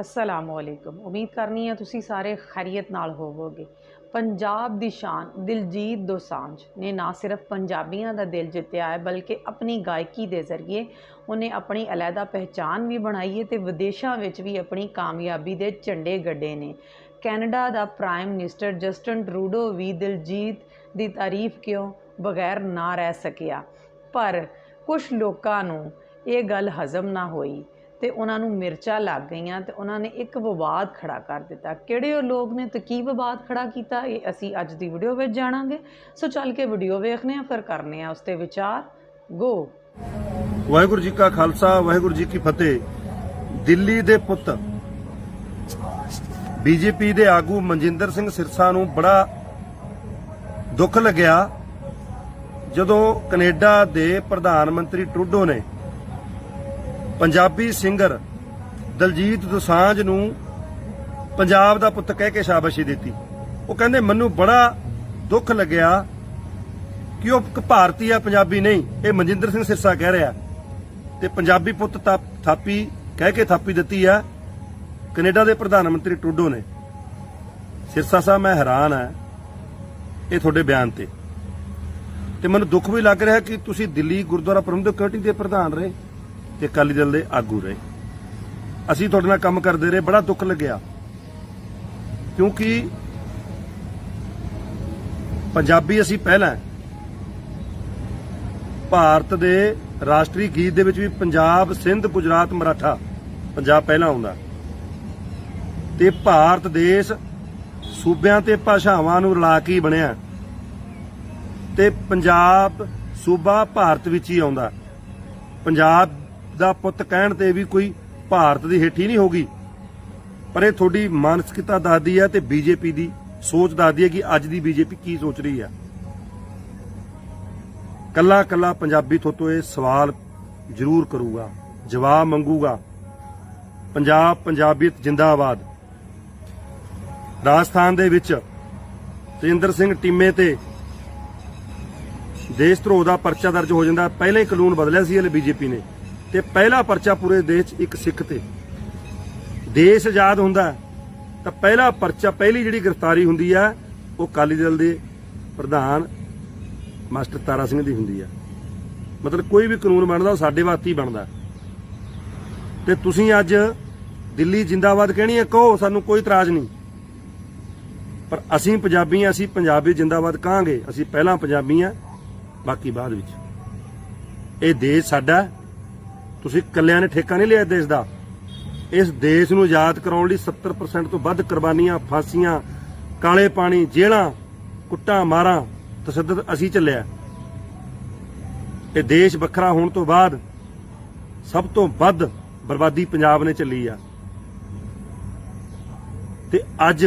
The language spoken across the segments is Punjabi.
ਅਸਲਾਮੁ ਅਲੈਕੁਮ ਉਮੀਦ ਕਰਨੀ ਹੈ ਤੁਸੀਂ ਸਾਰੇ ਖੈਰੀਅਤ ਨਾਲ ਹੋਵੋਗੇ। ਪੰਜਾਬ ਦੀ ਸ਼ਾਨ ਦਿਲਜੀਤ ਦੋਸਾਂਝ ਨੇ ਨਾ ਸਿਰਫ ਪੰਜਾਬੀਆਂ ਦਾ ਦਿਲ ਜਿੱਤਿਆ ਹੈ, ਬਲਕਿ ਆਪਣੀ ਗਾਇਕੀ ਦੇ ਜ਼ਰੀਏ ਉਹਨੇ ਆਪਣੀ ਅਲੱਗਾ ਪਹਿਚਾਨ ਵੀ ਬਣਾਈ ਹੈ ਤੇ ਵਿਦੇਸ਼ਾਂ ਵਿੱਚ ਵੀ ਆਪਣੀ ਕਾਮਯਾਬੀ ਦੇ ਝੰਡੇ ਗੱਡੇ ਨੇ। ਕੈਨੇਡਾ ਦਾ ਪ੍ਰਾਈਮ ਮਿਨਿਸਟਰ ਜਸਟਨ ਟਰੂਡੋ ਵੀ ਦਿਲਜੀਤ ਦੀ ਤਾਰੀਫ ਕਿਉਂ ਬਗੈਰ ਨਾ ਰਹਿ ਸਕਿਆ? ਪਰ ਕੁਝ ਲੋਕਾਂ ਨੂੰ ਇਹ ਗੱਲ ਹਜ਼ਮ ਨਾ ਹੋਈ। ਤੇ ਉਹਨਾਂ ਨੂੰ ਮਿਰਚਾਂ ਲੱਗ ਗਈਆਂ ਤੇ ਉਹਨਾਂ ਨੇ ਇੱਕ ਵਿਵਾਦ ਖੜਾ ਕਰ ਦਿੱਤਾ। ਕਿਹੜੇ ਉਹ ਲੋਕ ਨੇ ਤੇ ਕੀ ਵਿਵਾਦ ਖੜਾ ਕੀਤਾ? ਇਹ ਅਸੀਂ ਅੱਜ ਦੀ ਵੀਡੀਓ ਵਿੱਚ ਜਾਣਾਂਗੇ। ਸੋ ਚੱਲ ਕੇ ਵੀਡੀਓ ਵੇਖਨੇ ਆ ਫਿਰ ਕਰਨੇ ਆ ਉਸ ਤੇ ਵਿਚਾਰ। ਗੋ ਵਾਹਿਗੁਰੂ ਜੀ ਕਾ ਖਾਲਸਾ, ਵਾਹਿਗੁਰੂ ਜੀ ਕੀ ਫਤਿਹ। ਦਿੱਲੀ ਦੇ ਪੁੱਤ। ਬੀਜੇਪੀ ਦੇ ਆਗੂ ਮਨਜਿੰਦਰ ਸਿੰਘ ਸਿਰਸਾ ਨੂੰ ਬੜਾ ਦੁੱਖ ਲੱਗਿਆ ਜਦੋਂ ਕੈਨੇਡਾ ਦੇ ਪ੍ਰਧਾਨ ਮੰਤਰੀ ਟਰੂਡੋ ਨੇ ਪੰਜਾਬੀ ਸਿੰਗਰ ਦਲਜੀਤ ਦੋਸਾਂਝ ਨੂੰ ਪੰਜਾਬ ਦਾ ਪੁੱਤ ਕਹਿ ਕੇ ਸ਼ਾਬਾਸ਼ੀ ਦਿੱਤੀ। ਉਹ ਕਹਿੰਦੇ, ਮੈਨੂੰ ਬੜਾ ਦੁੱਖ ਲੱਗਿਆ ਕਿ ਉਹ ਇੱਕ ਭਾਰਤੀ ਆ, ਪੰਜਾਬੀ ਨਹੀਂ, ਇਹ ਮਨਜਿੰਦਰ ਸਿੰਘ ਸਿਰਸਾ ਕਹਿ ਰਿਹਾ। ਤੇ ਪੰਜਾਬੀ ਪੁੱਤ ਥਾਪੀ ਕਹਿ ਕੇ ਥਾਪੀ ਦਿੱਤੀ ਆ। ਕੈਨੇਡਾ ਦੇ ਪ੍ਰਧਾਨ ਮੰਤਰੀ ਟਰੂਡੋ ਨੇ। ਸਿਰਸਾ ਸਾਹਿਬ, ਮੈਂ ਹੈਰਾਨ ਆ ਇਹ ਤੁਹਾਡੇ ਬਿਆਨ ਤੇ। ਤੇ ਮੈਨੂੰ ਦੁੱਖ ਵੀ ਲੱਗ ਰਿਹਾ ਕਿ ਤੁਸੀਂ ਦਿੱਲੀ ਗੁਰਦੁਆਰਾ ਪ੍ਰਬੰਧਕ ਕਮੇਟੀ ਦੇ ਪ੍ਰਧਾਨ ਰਹੇ। ਤੇ ਅਕਾਲੀ ਦਲ ਦੇ ਆਗੂ ਰਹੇ। ਅਸੀਂ ਤੁਹਾਡੇ ਨਾਲ ਕੰਮ ਕਰਦੇ ਰਹੇ, ਬੜਾ ਦੁੱਖ ਲੱਗਿਆ। ਕਿਉਂਕਿ ਪੰਜਾਬੀ ਅਸੀਂ ਪਹਿਲਾਂ ਭਾਰਤ ਦੇ ਰਾਸ਼ਟਰੀ ਗੀਤ ਦੇ ਵਿੱਚ ਵੀ ਪੰਜਾਬ, ਸਿੰਧ, ਗੁਜਰਾਤ, ਮਰਾਠਾ, ਪੰਜਾਬ ਪਹਿਲਾਂ ਆਉਂਦਾ। ਤੇ ਭਾਰਤ ਦੇਸ਼ ਸੂਬਿਆਂ ਤੇ ਭਾਸ਼ਾਵਾਂ ਨੂੰ ਰਲਾ ਕੇ ਬਣਿਆ। ਤੇ ਪੰਜਾਬ ਸੂਬਾ ਭਾਰਤ ਵਿੱਚ ਹੀ ਆਉਂਦਾ। ਪੰਜਾਬ ਦਾ ਪੁੱਤ ਕਹਿਣ ਤੇ ਵੀ ਕੋਈ ਭਾਰਤ ਦੀ ਹੇਠੀ ਨਹੀਂ ਹੋਗੀ ਪਰ ਇਹ ਤੁਹਾਡੀ ਮਾਨਸਿਕਤਾ ਦੱਸਦੀ ਹੈ ਤੇ ਬੀਜੇਪੀ ਦੀ ਸੋਚ ਦੱਸਦੀ ਹੈ ਕਿ ਅੱਜ ਦੀ ਬੀਜੇਪੀ ਕੀ ਸੋਚ ਰਹੀ ਹੈ। ਕੱਲਾ ਕੱਲਾ ਪੰਜਾਬੀ ਥੋਤੋਂ ਇਹ ਸਵਾਲ ਜ਼ਰੂਰ ਕਰੂਗਾ, ਜਵਾਬ ਮੰਗੂਗਾ। ਪੰਜਾਬ ਪੰਜਾਬੀਅਤ ਜਿੰਦਾਬਾਦ। ਰਾਜਸਥਾਨ ਦੇ ਵਿੱਚ ਤੇਂਦਰ ਸਿੰਘ ਟੀਮੇ ਤੇ ਦੇਸ਼ ਧਰੋਹ ਦਾ ਪਰਚਾ ਦਰਜ ਹੋ ਜਾਂਦਾ। ਪਹਿਲੇ ਕਾਨੂੰਨ ਬਦਲਿਆ ਸੀ ਇਹ ਬੀਜੇਪੀ ਨੇ। ਤੇ ਪਹਿਲਾ ਪਰਚਾ ਪੂਰੇ ਦੇਸ਼ 'ਚ ਇੱਕ ਸਿੱਖ ਤੇ। ਦੇਸ਼ ਆਜ਼ਾਦ ਹੁੰਦਾ ਤਾਂ ਪਹਿਲਾ ਪਰਚਾ, ਪਹਿਲੀ ਜਿਹੜੀ ਗ੍ਰਿਫਤਾਰੀ ਹੁੰਦੀ ਹੈ, ਉਹ ਅਕਾਲੀ ਦਲ ਦੇ ਪ੍ਰਧਾਨ ਮਾਸਟਰ ਤਾਰਾ ਸਿੰਘ ਦੀ ਹੁੰਦੀ ਆ ਮਤਲਬ ਕੋਈ ਵੀ ਕਾਨੂੰਨ ਬਣਦਾ, ਉਹ ਸਾਡੇ ਵਾਸਤੇ ਹੀ ਬਣਦਾ ਤੇ ਤੁਸੀਂ ਅੱਜ ਦਿੱਲੀ ਜਿੰਦਾਬਾਦ ਕਹਿਣੀ ਹੈ, ਕਹੋ, ਸਾਨੂੰ ਕੋਈ ਇਤਰਾਜ਼ ਨਹੀਂ। ਪਰ ਅਸੀਂ ਪੰਜਾਬੀ ਹਾਂ, ਅਸੀਂ ਪੰਜਾਬੀ ਜਿੰਦਾਬਾਦ ਕਹਾਂਗੇ, ਅਸੀਂ ਪਹਿਲਾਂ ਪੰਜਾਬੀ ਹਾਂ, ਬਾਕੀ ਬਾਅਦ ਵਿੱਚ। ਇਹ ਦੇਸ਼ ਸਾਡਾ ਤੁਸੀਂ ਇਕੱਲਿਆਂ ਨੇ ਠੇਕਾ ਨਹੀਂ ਲਿਆ ਦੇਸ਼ ਦਾ। ਇਸ ਦੇਸ਼ ਨੂੰ ਆਜ਼ਾਦ ਕਰਾਉਣ ਲਈ 70% ਤੋਂ ਵੱਧ ਕੁਰਬਾਨੀਆਂ, ਫਾਂਸੀਆਂ, ਕਾਲੇ ਪਾਣੀ, ਜੇਲ੍ਹਾਂ, ਕੁੱਟਾਂ, ਮਾਰਾਂ ਤਸੱਦਦ ਅਸੀਂ ਚੱਲਿਆ। ਇਹ ਦੇਸ਼ ਵੱਖਰਾ ਹੋਣ ਤੋਂ ਬਾਅਦ ਸਭ ਤੋਂ ਵੱਧ ਬਰਬਾਦੀ ਪੰਜਾਬ ਨੇ ਚੱਲੀ ਆ। ਤੇ ਅੱਜ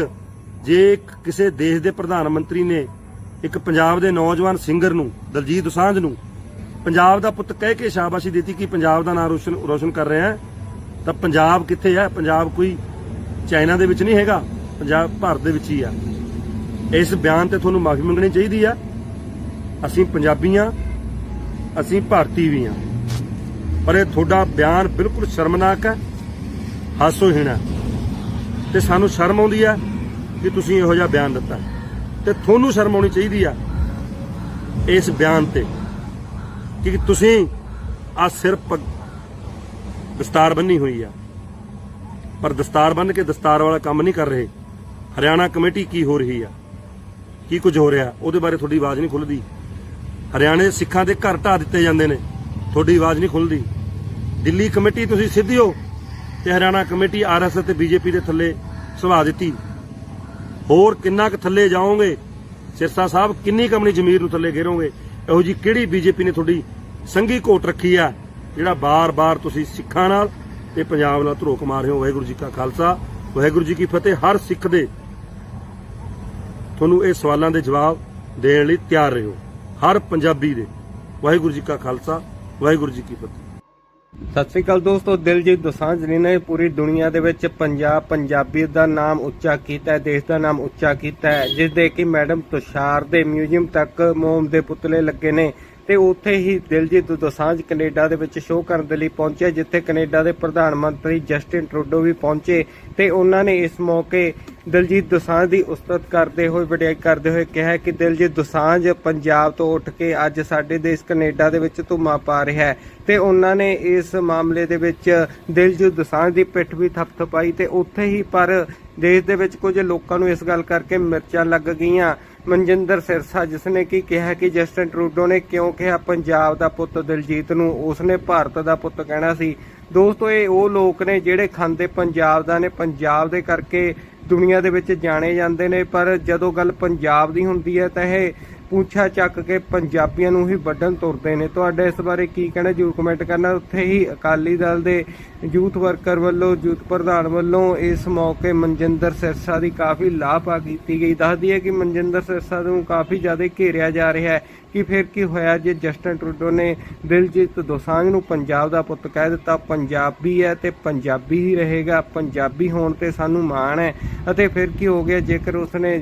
ਜੇ ਕਿਸੇ ਦੇਸ਼ ਦੇ ਪ੍ਰਧਾਨ ਮੰਤਰੀ ਨੇ ਇੱਕ ਪੰਜਾਬ ਦੇ ਨੌਜਵਾਨ ਸਿੰਗਰ ਨੂੰ, ਦਲਜੀਤ ਦੋਸਾਂਝ ਨੂੰ ਪੰਜਾਬ ਦਾ ਪੁੱਤ ਕਹਿ ਕੇ ਸ਼ਾਬਾਸ਼ੀ ਦਿੱਤੀ ਕਿ ਪੰਜਾਬ ਦਾ ਨਾਮ ਰੋਸ਼ਨ ਰੋਸ਼ਨ ਕਰ ਰਿਹਾ ਤਾਂ ਪੰਜਾਬ ਕਿੱਥੇ ਹੈ? ਪੰਜਾਬ ਕੋਈ ਚਾਈਨਾ ਦੇ ਵਿੱਚ ਨਹੀਂ ਹੈਗਾ। ਪੰਜਾਬ ਭਾਰਤ ਦੇ ਵਿੱਚ ਹੀ ਆ। ਇਸ ਬਿਆਨ ਤੇ ਤੁਹਾਨੂੰ ਮਾਫੀ ਮੰਗਣੀ ਚਾਹੀਦੀ ਆ। ਅਸੀਂ ਪੰਜਾਬੀ ਹਾਂ ਅਸੀਂ ਭਾਰਤੀ ਵੀ ਹਾਂ ਪਰ ਇਹ ਤੁਹਾਡਾ ਬਿਆਨ ਬਿਲਕੁਲ ਸ਼ਰਮਨਾਕ ਹੈ। ਹਾਸੋਹੀਣ ਹੈ। ਤੇ ਸਾਨੂੰ ਸ਼ਰਮ ਆਉਂਦੀ ਆ ਕਿ ਤੁਸੀਂ ਇਹੋ ਜਿਹਾ ਬਿਆਨ ਦਿੱਤਾ। ਤੇ ਤੁਹਾਨੂੰ ਸ਼ਰਮ ਆਉਣੀ ਚਾਹੀਦੀ ਆ ਇਸ ਬਿਆਨ ਤੇ। ਕਿ ਤੁਸੀਂ ਆ ਸਿਰਫ ਦਸਤਾਰ ਬੰਨੀ ਹੋਈ ਆ। ਪਰ ਦਸਤਾਰ ਬੰਨ ਕੇ ਦਸਤਾਰ ਵਾਲਾ ਕੰਮ ਨਹੀਂ ਕਰ ਰਹੇ। ਹਰਿਆਣਾ ਕਮੇਟੀ ਕੀ ਹੋ ਰਹੀ ਆ? ਕੀ ਕੁਝ ਹੋ ਰਿਹਾ? ਉਹਦੇ ਬਾਰੇ ਤੁਹਾਡੀ ਆਵਾਜ਼ ਨਹੀਂ ਖੁੱਲਦੀ। ਹਰਿਆਣੇ ਦੇ ਸਿੱਖਾਂ ਦੇ ਘਰ ਢਾ ਦਿੱਤੇ ਜਾਂਦੇ ਨੇ। ਤੁਹਾਡੀ ਆਵਾਜ਼ ਨਹੀਂ ਖੁੱਲਦੀ। ਦਿੱਲੀ ਕਮੇਟੀ ਤੁਸੀਂ ਸਿੱਧੀ ਹੋ ਤੇ ਹਰਿਆਣਾ ਕਮੇਟੀ ਆਰਐਸਐਸ ਤੇ ਬੀਜੇਪੀ ਦੇ ਥੱਲੇ ਸੁਭਾ ਦਿੱਤੀ। ਹੋਰ ਕਿੰਨਾ ਕੁ ਥੱਲੇ ਜਾਓਗੇ? ਸਿਰਸਾ ਸਾਹਿਬ ਕਿੰਨੀ ਕੁ ਆਪਣੀ ਜ਼ਮੀਰ ਨੂੰ ਥੱਲੇ ਘੇਰੋਗੇ? ਇਹੋ ਜੀ ਕਿਹੜੀ ਬੀਜੇਪੀ ਨੇ ਤੁਹਾਡੀ ਸੰਗੀ ਕੋਟ ਰੱਖੀ ਆ, ਜਿਹੜਾ ਬਾਰ-ਬਾਰ ਤੁਸੀਂ ਸਿੱਖਾਂ ਨਾਲ ਤੇ ਪੰਜਾਬ ਨਾਲ ਧਰੋਕ ਮਾਰ ਰਹੇ ਹੋ? ਵਾਹਿਗੁਰੂ ਜੀ ਕਾ ਖਾਲਸਾ। ਵਾਹਿਗੁਰੂ ਜੀ ਕੀ ਫਤਿਹ। ਹਰ ਸਿੱਖ ਦੇ ਤੁਹਾਨੂੰ ਇਹ ਸਵਾਲਾਂ ਦੇ ਜਵਾਬ ਦੇਣ ਲਈ ਤਿਆਰ ਰਹੋ। ਹਰ ਪੰਜਾਬੀ ਦੇ। ਵਾਹਿਗੁਰੂ ਜੀ ਕਾ ਖਾਲਸਾ। ਵਾਹਿਗੁਰੂ ਜੀ ਕੀ ਫਤਿਹ। ਸਤਿ ਸ੍ਰੀ ਅਕਾਲ ਦੋਸਤੋ, ਦਿਲਜੀਤ ਦੋਸਾਂਝ ਨੇ ਪੂਰੀ ਦੁਨੀਆ ਦੇ ਵਿੱਚ ਪੰਜਾਬ ਪੰਜਾਬੀ ਦਾ ਨਾਮ ਉੱਚਾ ਕੀਤਾ ਹੈ, ਦੇਸ਼ ਦਾ ਨਾਮ ਉੱਚਾ ਕੀਤਾ ਹੈ, ਜਿਸ ਦੇ ਕਿ ਮੈਡਮ ਤੁਸ਼ਾਰ ਦੇ ਮਿਊਜ਼ੀਅਮ ਤੱਕ ਮੋਮ ਦੇ ਪੁਤਲੇ ਲੱਗੇ ਨੇ ਤੇ ਉੱਥੇ ਹੀ ਦਿਲਜੀਤ ਦੋਸਾਂਝ ਕੈਨੇਡਾ ਦੇ ਵਿੱਚ ਸ਼ੋਅ ਕਰਨ ਦੇ ਲਈ ਪਹੁੰਚੇ ਜਿੱਥੇ ਕੈਨੇਡਾ ਦੇ ਪ੍ਰਧਾਨ ਮੰਤਰੀ ਜਸਟਿਨ ਟਰੂਡੋ ਵੀ ਪਹੁੰਚੇ ਤੇ ਉਹਨਾਂ ਨੇ ਇਸ ਮੌਕੇ ਦਿਲਜੀਤ ਦੋਸਾਂਝ ਦੀ ਉਸਤਤ ਕਰਦੇ ਹੋਏ ਵਡਿਆਈ ਕਰਦੇ ਹੋਏ ਕਿਹਾ ਕਿ ਦਿਲਜੀਤ ਦੋਸਾਂਝ ਪੰਜਾਬ ਤੋਂ ਉੱਠ ਕੇ ਅੱਜ ਸਾਡੇ ਦੇਸ਼ ਕੈਨੇਡਾ ਦੇ ਵਿੱਚ ਧੁਮਾ ਪਾ ਰਿਹਾ ਹੈ ਤੇ ਉਹਨਾਂ ਨੇ ਇਸ ਮਾਮਲੇ ਦੇ ਵਿੱਚ ਦਿਲਜੀਤ ਦੋਸਾਂਝ ਦੀ ਪਿੱਠ ਵੀ ਥਪਥਪਾਈ ਤੇ ਉੱਥੇ ਹੀ ਪਰ ਦੇਸ਼ ਦੇ ਵਿੱਚ ਕੁਝ ਲੋਕਾਂ ਨੂੰ ਇਸ ਗੱਲ ਕਰਕੇ ਮਿਰਚਾਂ ਲੱਗ ਗਈਆਂ। ਮਨਜਿੰਦਰ ਸਿਰਸਾ ਜਿਸ ਨੇ ਕੀ ਕਿਹਾ ਕਿ ਜਸਟਨ ਟਰੂਡੋ ਨੇ ਕਿਉਂ ਕਿਹਾ ਪੰਜਾਬ ਦਾ ਪੁੱਤ ਦਿਲਜੀਤ ਨੂੰ, ਉਸਨੇ ਭਾਰਤ ਦਾ ਪੁੱਤ ਕਹਿਣਾ ਸੀ। ਦੋਸਤੋ, ਇਹ ਉਹ ਲੋਕ ਨੇ ਜਿਹੜੇ ਖਾਂਦੇ ਪੰਜਾਬ ਦਾ ਨੇ, ਪੰਜਾਬ ਦੇ ਕਰਕੇ ਦੁਨੀਆ ਦੇ ਵਿੱਚ ਜਾਣੇ ਜਾਂਦੇ ਨੇ, ਪਰ ਜਦੋਂ ਗੱਲ ਪੰਜਾਬ ਦੀ ਹੁੰਦੀ ਹੈ, ਤਾਂ ਇਹ ਪੂਛਾ ਚੱਕ ਕੇ ਪੰਜਾਬੀਆਂ ਨੂੰ ਹੀ ਵੱਢਣ ਤੁਰਦੇ ਨੇ। ਤੁਹਾਡੇ ਇਸ ਬਾਰੇ ਕੀ ਕਹਿਣਾ? ਜਰੂਰ ਕਮੈਂਟ ਕਰਨਾ। ਉੱਥੇ ਹੀ ਅਕਾਲੀ ਦਲ ਦੇ ਯੂਥ ਵਰਕਰ ਵੱਲੋਂ, ਯੂਥ ਪ੍ਰਧਾਨ ਵੱਲੋਂ ਇਸ ਮੌਕੇ ਮਨਜਿੰਦਰ ਸਿਰਸਾ ਦੀ ਕਾਫੀ ਲਾਭਾ ਕੀਤੀ ਗਈ। ਦੱਸਦੀ ਹੈ ਕਿ ਮਨਜਿੰਦਰ ਸਿਰਸਾ ਨੂੰ ਕਾਫੀ ਜ਼ਿਆਦਾ ਘੇਰਿਆ ਜਾ ਰਿਹਾ ਹੈ ਕਿ ਫਿਰ ਕੀ ਹੋਇਆ ਜੇ ਜਸਟਨ ਟਰੂਡੋ ਨੇ ਦਿਲਜੀਤ ਦੋਸਾਂਝ ਨੂੰ ਪੰਜਾਬ ਦਾ ਪੁੱਤ ਕਹਿ ਦਿੱਤਾ। ਪੰਜਾਬੀ ਹੈ ਤੇ ਪੰਜਾਬੀ ਹੀ ਰਹੇਗਾ। ਪੰਜਾਬੀ ਹੋਣ ਤੇ ਸਾਨੂੰ ਮਾਣ ਹੈ ਅਤੇ ਫਿਰ ਕੀ ਹੋ ਗਿਆ? ਜੇਕਰ ਉਸਨੇ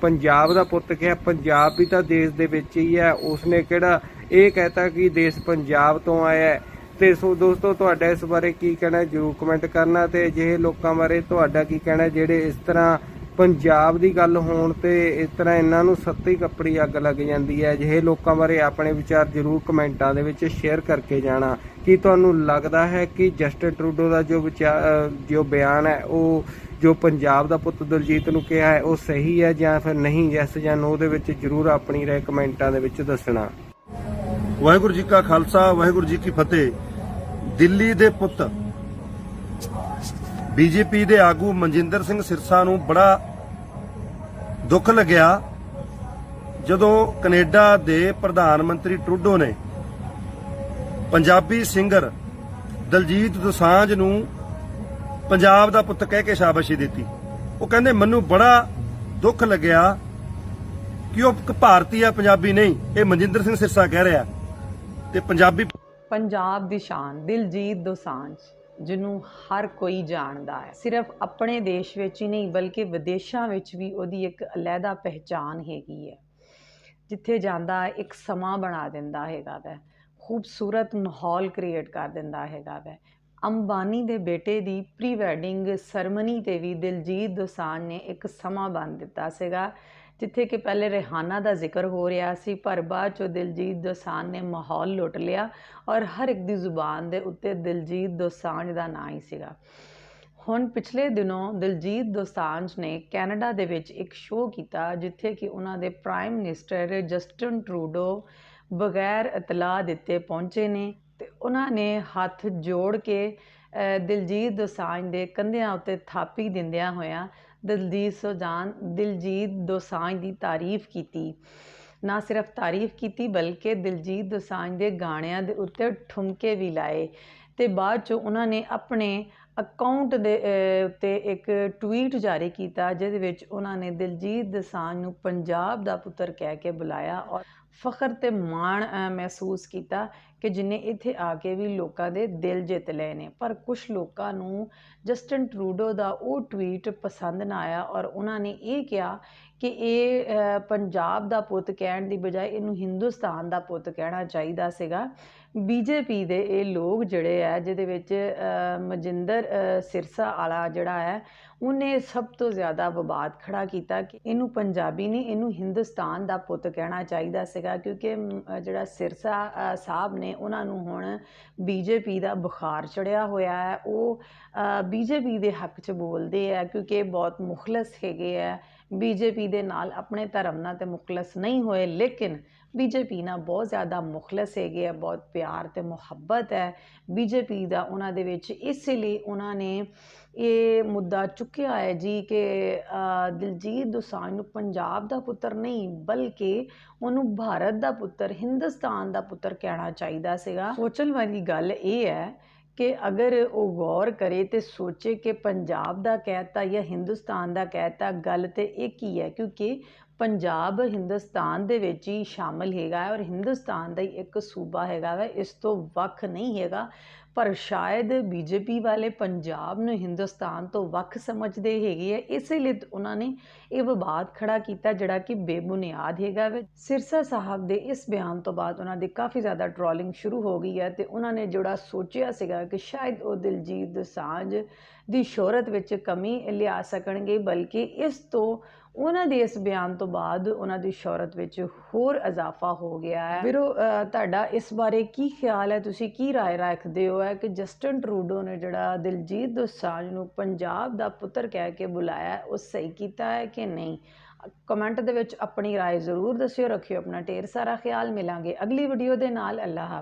ਪੰਜਾਬ ਦਾ ਪੁੱਤ ਕਿਹਾ, ਪੰਜਾਬ ਵੀ ਤਾਂ ਦੇਸ਼ ਦੇ ਵਿੱਚ ਹੀ ਹੈ। ਉਸਨੇ ਕਿਹੜਾ ਇਹ ਕਹਤਾ ਕਿ ਦੇਸ਼ ਪੰਜਾਬ ਤੋਂ ਆਇਆ ਹੈ। ਤੇ ਸੋ ਦੋਸਤੋ, ਤੁਹਾਡਾ ਇਸ ਬਾਰੇ ਕੀ ਕਹਿਣਾ ਜਰੂਰ ਕਮੈਂਟ ਕਰਨਾ ਤੇ ਅਜਿਹੇ ਲੋਕਾਂ ਬਾਰੇ ਤੁਹਾਡਾ ਕੀ ਕਹਿਣਾ ਜਿਹੜੇ ਇਸ ਤਰ੍ਹਾਂ ਪੰਜਾਬ ਦੀ ਗੱਲ ਹੋਣ ਤੇ ਇਸ ਤਰ੍ਹਾਂ ਇਹਨਾਂ ਨੂੰ ਸੱਤੀ ਕੱਪੜੀ ਅੱਗ ਲੱਗ ਜਾਂਦੀ ਹੈ? ਅਜਿਹੇ ਲੋਕਾਂ ਬਾਰੇ ਆਪਣੇ ਵਿਚਾਰ ਜਰੂਰ ਕਮੈਂਟਾਂ ਦੇ ਵਿੱਚ ਸ਼ੇਅਰ ਕਰਕੇ ਜਾਣਾ। ਕੀ ਤੁਹਾਨੂੰ ਲੱਗਦਾ ਹੈ ਕਿ ਜਸਟਿਨ ਟਰੂਡੋ ਦਾ ਜੋ ਵਿਚਾਰ ਜੋ ਬਿਆਨ ਹੈ, ਉਹ ਜੋ ਪੰਜਾਬ ਦਾ ਪੁੱਤ ਦਲਜੀਤ ਨੂੰ ਕਿਹਾ ਹੈ, ਉਹ ਸਹੀ ਹੈ ਜਾਂ ਫਿਰ ਨਹੀਂ? ਯੈਸ ਜਾਂ ਨੋ ਦੇ ਵਿੱਚ ਜਰੂਰ ਆਪਣੀ ਰਾਏ ਕਮੈਂਟਾਂ ਦੇ ਵਿੱਚ ਦੱਸਣਾ। ਵਾਹਿਗੁਰੂ ਜੀ ਕਾ ਖਾਲਸਾ, ਵਾਹਿਗੁਰੂ ਜੀ ਕੀ ਫਤਿਹ। ਦਿੱਲੀ ਦੇ ਪੁੱਤ ਬੀਜੇਪੀ ਦੇ ਆਗੂ ਮਨਜਿੰਦਰ ਸਿੰਘ ਸਿਰਸਾ ਨੂੰ ਬੜਾ ਦੁੱਖ ਲੱਗਿਆ ਜਦੋਂ ਕੈਨੇਡਾ ਦੇ ਪ੍ਰਧਾਨ ਮੰਤਰੀ ਟਰੂਡੋ ਨੇ ਪੰਜਾਬੀ ਸਿੰਗਰ ਦਲਜੀਤ ਦੋਸਾਂਝ ਨੂੰ ਪੰਜਾਬ ਦਾ ਪੁੱਤ ਕਹਿ ਕੇ ਸ਼ਾਬਾਸ਼ੀ ਦਿੱਤੀ। ਉਹ ਕਹਿੰਦੇ, ਮੈਨੂੰ ਬੜਾ ਦੁੱਖ ਲੱਗਿਆ ਕਿ ਉਹ ਇੱਕ ਭਾਰਤੀ ਆ, ਪੰਜਾਬੀ ਨਹੀਂ, ਇਹ ਮਨਜਿੰਦਰ ਸਿੰਘ ਸਿਰਸਾ ਕਹਿ ਰਿਹਾ। ਤੇ ਪੰਜਾਬੀ ਪੰਜਾਬ ਦੀ ਸ਼ਾਨ, ਦਿਲਜੀਤ ਦੋਸਾਂਝ, ਜਿਹਨੂੰ ਹਰ ਕੋਈ ਜਾਣਦਾ ਹੈ। ਸਿਰਫ ਆਪਣੇ ਦੇਸ਼ ਵਿੱਚ ਹੀ ਨਹੀਂ, ਬਲਕਿ ਵਿਦੇਸ਼ਾਂ ਵਿੱਚ ਵੀ ਉਹਦੀ ਇੱਕ ਅਲੱਗਾ ਪਹਿਚਾਨ ਹੈਗੀ ਹੈ। ਜਿੱਥੇ ਜਾਂਦਾ, ਇੱਕ ਸਮਾਂ ਬਣਾ ਦਿੰਦਾ ਹੈਗਾ ਵੈ। ਖੂਬਸੂਰਤ ਮਾਹੌਲ ਕ੍ਰੀਏਟ ਕਰ ਦਿੰਦਾ ਹੈਗਾ ਵੈ। ਅੰਬਾਨੀ ਦੇ ਬੇਟੇ ਦੀ ਪ੍ਰੀ ਵੈਡਿੰਗ ਸਰਮਨੀ ਤੇ ਵੀ ਦਿਲਜੀਤ ਦੋਸਾਂਝ ਨੇ ਇੱਕ ਸਮਾਂ ਬੰਨ ਦਿੱਤਾ ਸੀਗਾ, ਜਿੱਥੇ ਕਿ ਪਹਿਲੇ ਰਿਹਾਨਾ ਦਾ ਜ਼ਿਕਰ ਹੋ ਰਿਹਾ ਸੀ, ਪਰ ਬਾਅਦ ਚੋਂ ਦਿਲਜੀਤ ਦੋਸਾਂਝ ਨੇ ਮਾਹੌਲ ਲੁੱਟ ਲਿਆ ਔਰ ਹਰ ਇੱਕ ਦੀ ਜ਼ੁਬਾਨ ਦੇ ਉੱਤੇ ਦਿਲਜੀਤ ਦੋਸਾਂਝ ਦਾ ਨਾਂ ਹੀ ਸੀਗਾ। ਹੁਣ ਪਿਛਲੇ ਦਿਨੋਂ ਦਿਲਜੀਤ ਦੋਸਾਂਝ ਨੇ ਕੈਨੇਡਾ ਦੇ ਵਿੱਚ ਇੱਕ ਸ਼ੋਅ ਕੀਤਾ, ਜਿੱਥੇ ਕਿ ਉਹਨਾਂ ਦੇ ਪ੍ਰਾਈਮ ਮਿਨਿਸਟਰ ਜਸਟਨ ਟਰੂਡੋ ਬਗੈਰ ਇਤਲਾਹ ਦਿੱਤੇ ਪਹੁੰਚੇ ਨੇ ਅਤੇ ਉਹਨਾਂ ਨੇ ਹੱਥ ਜੋੜ ਕੇ ਦਿਲਜੀਤ ਦੋਸਾਂਝ ਦੇ ਕੰਧਿਆਂ ਉੱਤੇ ਥਾਪੀ ਦਿੰਦਿਆਂ ਹੋਇਆਂ ਦਿਲਜੀਤ ਸੋਜਾਨ, ਦਿਲਜੀਤ ਦੋਸਾਂਝ ਦੀ ਤਾਰੀਫ ਕੀਤੀ। ਨਾ ਸਿਰਫ ਤਾਰੀਫ ਕੀਤੀ, ਬਲਕਿ ਦਿਲਜੀਤ ਦੋਸਾਂਝ ਦੇ ਗਾਣਿਆਂ ਦੇ ਉੱਤੇ ਠੁਮਕੇ ਵੀ ਲਾਏ ਤੇ ਬਾਅਦ ਚ ਉਹਨਾਂ ਨੇ ਆਪਣੇ ਅਕਾਊਂਟ ਦੇ ਉੱਤੇ ਇੱਕ ਟਵੀਟ ਜਾਰੀ ਕੀਤਾ, ਜਿਹਦੇ ਵਿੱਚ ਉਹਨਾਂ ਨੇ ਦਿਲਜੀਤ ਦੋਸਾਂਝ ਨੂੰ ਪੰਜਾਬ ਦਾ ਪੁੱਤਰ ਕਹਿ ਕੇ ਬੁਲਾਇਆ ਔਰ ਫਖਰ ਤੇ ਮਾਣ ਮਹਿਸੂਸ ਕੀਤਾ ਕਿ ਜਿਨੇ ਇੱਥੇ ਆ ਕੇ ਵੀ ਲੋਕਾਂ ਦੇ ਦਿਲ ਜਿੱਤ ਲਏ ਨੇ। ਪਰ ਕੁਝ ਲੋਕਾਂ ਨੂੰ ਜਸਟਨ ਟਰੂਡੋ ਦਾ ਉਹ ਟਵੀਟ ਪਸੰਦ ਨਾ ਆਇਆ ਔਰ ਉਹਨਾਂ ਨੇ ਇਹ ਕਿਹਾ ਕਿ ਇਹ ਪੰਜਾਬ ਦਾ ਪੁੱਤ ਕਹਿਣ ਦੀ ਬਜਾਏ ਇਹਨੂੰ ਹਿੰਦੁਸਤਾਨ ਦਾ ਪੁੱਤ ਕਹਿਣਾ ਚਾਹੀਦਾ ਸੀਗਾ। ਬੀਜੇਪੀ ਦੇ ਇਹ ਲੋਕ ਜਿਹੜੇ ਆ, ਜਿਹਦੇ ਵਿੱਚ ਮਜਿੰਦਰ ਸਿਰਸਾ ਵਾਲਾ ਜਿਹੜਾ ਹੈ, ਉਹਨੇ ਸਭ ਤੋਂ ਜ਼ਿਆਦਾ ਵਿਵਾਦ ਖੜਾ ਕੀਤਾ ਕਿ ਇਹਨੂੰ ਪੰਜਾਬੀ ਨਹੀਂ, ਇਹਨੂੰ ਹਿੰਦੁਸਤਾਨ ਦਾ ਪੁੱਤ ਕਹਿਣਾ ਚਾਹੀਦਾ ਸੀਗਾ। ਕਿਉਂਕਿ ਜਿਹੜਾ ਸਿਰਸਾ ਸਾਹਿਬ ਨੇ ਉਹਨਾਂ ਨੂੰ ਹੁਣ ਬੀਜੇਪੀ ਦਾ ਬੁਖਾਰ ਚੜਿਆ ਹੋਇਆ ਹੈ। ਉਹ ਬੀਜੇਪੀ ਦੇ ਹੱਕ 'ਚ ਬੋਲਦੇ ਆ ਕਿਉਂਕਿ ਇਹ ਬਹੁਤ ਮੁਖਲਸ ਹੈਗੇ ਆ। ਬੀਜੇਪੀ ਦੇ ਨਾਲ ਆਪਣੇ ਧਰਮ ਨਾਲ ਤੇ ਮੁਖਲਸ ਨਹੀਂ ਹੋਏ, ਲੇਕਿਨ ਬੀਜੇਪੀ ਨਾਲ ਬਹੁਤ ਜ਼ਿਆਦਾ ਮੁਖਲਸ ਹੈਗੇ ਆ, ਬਹੁਤ ਪਿਆਰ ਤੇ ਮੁਹੱਬਤ ਹੈ। ਬੀਜੇਪੀ ਦਾ ਉਹਨਾਂ ਦੇ ਵਿੱਚ ਇਸ ਲਈ ਉਹਨਾਂ ਨੇ ਇਹ ਮੁੱਦਾ ਚੁੱਕਿਆ ਹੈ ਜੀ ਕਿ ਦਿਲਜੀਤ ਦੋਸਾਂਝ ਨੂੰ ਪੰਜਾਬ ਦਾ ਪੁੱਤਰ ਨਹੀਂ, ਬਲਕਿ ਉਹਨੂੰ ਭਾਰਤ ਦਾ ਪੁੱਤਰ, ਹਿੰਦੁਸਤਾਨ ਦਾ ਪੁੱਤਰ ਕਹਿਣਾ ਚਾਹੀਦਾ ਸੀਗਾ। ਸੋਚਣ ਵਾਲੀ ਗੱਲ ਇਹ ਹੈ ਕਿ ਅਗਰ ਉਹ ਗੌਰ ਕਰੇ ਤੇ ਸੋਚੇ ਕਿ ਪੰਜਾਬ ਦਾ ਕਹਿਤਾ ਜਾਂ ਹਿੰਦੁਸਤਾਨ ਦਾ ਕਹਿਤਾ, ਗੱਲ ਤੇ ਇੱਕ ਹੀ ਹੈ, ਕਿਉਂਕਿ ਪੰਜਾਬ, ਹਿੰਦੁਸਤਾਨ ਦੇ ਵਿੱਚ ਹੀ ਸ਼ਾਮਲ ਹੈਗਾ ਔਰ ਹਿੰਦੁਸਤਾਨ ਦਾ ਹੀ ਇੱਕ ਸੂਬਾ ਹੈਗਾ ਵਾ, ਇਸ ਤੋਂ ਵੱਖ ਨਹੀਂ ਹੈਗਾ। ਪਰ ਸ਼ਾਇਦ ਬੀਜੇਪੀ ਵਾਲੇ ਪੰਜਾਬ ਨੂੰ ਹਿੰਦੁਸਤਾਨ ਤੋਂ ਵੱਖ ਸਮਝਦੇ ਹੈਗੇ ਆ। ਇਸੇ ਲਈ ਉਹਨਾਂ ਨੇ ਇਹ ਵਿਵਾਦ ਖੜਾ ਕੀਤਾ ਜਿਹੜਾ ਕਿ ਬੇਬੁਨਿਆਦ ਹੈਗਾ ਵੇ। ਸਿਰਸਾ ਸਾਹਿਬ ਦੇ ਇਸ ਬਿਆਨ ਤੋਂ ਬਾਅਦ ਉਹਨਾਂ ਦੀ ਕਾਫੀ ਜ਼ਿਆਦਾ ਟ੍ਰੋਲਿੰਗ ਸ਼ੁਰੂ ਹੋ ਗਈ ਹੈ ਤੇ ਉਹਨਾਂ ਨੇ ਜਿਹੜਾ ਸੋਚਿਆ ਸੀਗਾ ਕਿ ਸ਼ਾਇਦ ਉਹ ਦਿਲਜੀਤ ਦੋਸਾਂਝ ਦੀ ਸ਼ੋਹਰਤ ਵਿੱਚ ਕਮੀ ਲਿਆ ਸਕਣਗੇ, ਬਲਕਿ ਇਸ ਤੋਂ ਉਹਨਾਂ ਦੇ ਇਸ ਬਿਆਨ ਤੋਂ ਬਾਅਦ ਉਹਨਾਂ ਦੀ ਸ਼ੋਹਰਤ ਵਿੱਚ ਹੋਰ ਇਜ਼ਾਫਾ ਹੋ ਗਿਆ ਹੈ ਵੀਰੋ ਅ, ਤੁਹਾਡਾ ਇਸ ਬਾਰੇ ਕੀ ਖਿਆਲ ਹੈ ਤੁਸੀਂ ਕੀ رائے ਰੱਖਦੇ ਹੋ ਹੈ ਕਿ ਜਸਟਨ ਟਰੂਡੋ ਨੇ ਜਿਹੜਾ ਦਿਲਜੀਤ ਦੋਸਾਂਝ ਨੂੰ ਪੰਜਾਬ ਦਾ ਪੁੱਤਰ ਕਹਿ ਕੇ ਬੁਲਾਇਆ ਹੈ, ਉਹ ਸਹੀ ਕੀਤਾ ਹੈ ਕਿ ਨਹੀਂ ਕਮੈਂਟ ਦੇ ਵਿੱਚ ਆਪਣੀ رائے ਜ਼ਰੂਰ ਦੱਸਿਓ ਰੱਖਿਓ ਆਪਣਾ ਢੇਰ ਸਾਰਾ ਖਿਆਲ ਮਿਲਾਂਗੇ ਅਗਲੀ ਵੀਡੀਓ ਦੇ ਨਾਲ ਅੱਲਾਹ ਹਾਫਿਜ਼